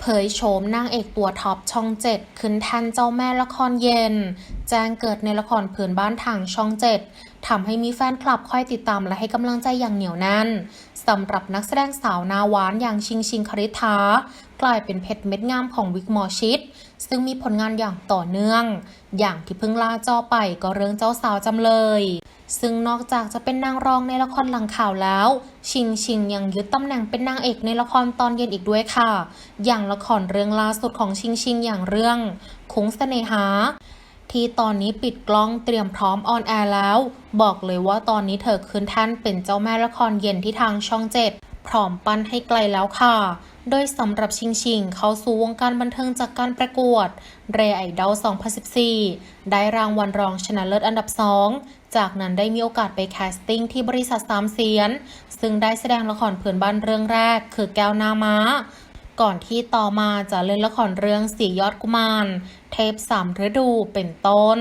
เผยโฉมนางเอกตัวท็อปช่องเจ็ดขึ้นแทนเจ้าแม่ละครเย็น แจ้งเกิดในละครพื้นบ้านทางช่องเจ็ดทำให้มีแฟนคลับคอยติดตามและให้กำลังใจอย่างเหนียวแน่นสำหรับนักแสดงสาวนาหวานอย่างชิงชิงคริษฐากลายเป็นเพชรเม็ดงามของวิกมอชิดซึ่งมีผลงานอย่างต่อเนื่อง อย่างที่เพิ่งล่าจอไปก็เรื่องเจ้าสาวจำเลยซึ่งนอกจากจะเป็นนางรองในละครหลังข่าวแล้ว ชิงชิงยังยึดตำแหน่งเป็นนางเอกในละครตอนเย็นอีกด้วยค่ะ อย่างละครเรื่องล่าสุดของชิงชิงอย่างเรื่อง คุ้งเสน่หา ที่ตอนนี้ปิดกล้องเตรียมพร้อมออนแอร์แล้ว บอกเลยว่าตอนนี้เธอขึ้นท่านเป็นเจ้าแม่ละครเย็นที่ทางช่องเจ็ดพร้อมปั้นให้ไกลแล้วค่ะ โดยสำหรับชิงชิงเขาสู่วงการบันเทิงจากการประกวดเรไอดอล2014 ได้รางวัลรองชนะเลิศอันดับ 2 จากนั้นได้มีโอกาสไปแคสติ้งที่บริษัทสามเสียน ซึ่งได้แสดงละครเพื่อนบ้านเรื่องแรกคือแก้วนาม้า ก่อนที่ต่อมาจะเล่นละครเรื่องสี่ยอดกุมาร เทพสามฤดูเป็นต้น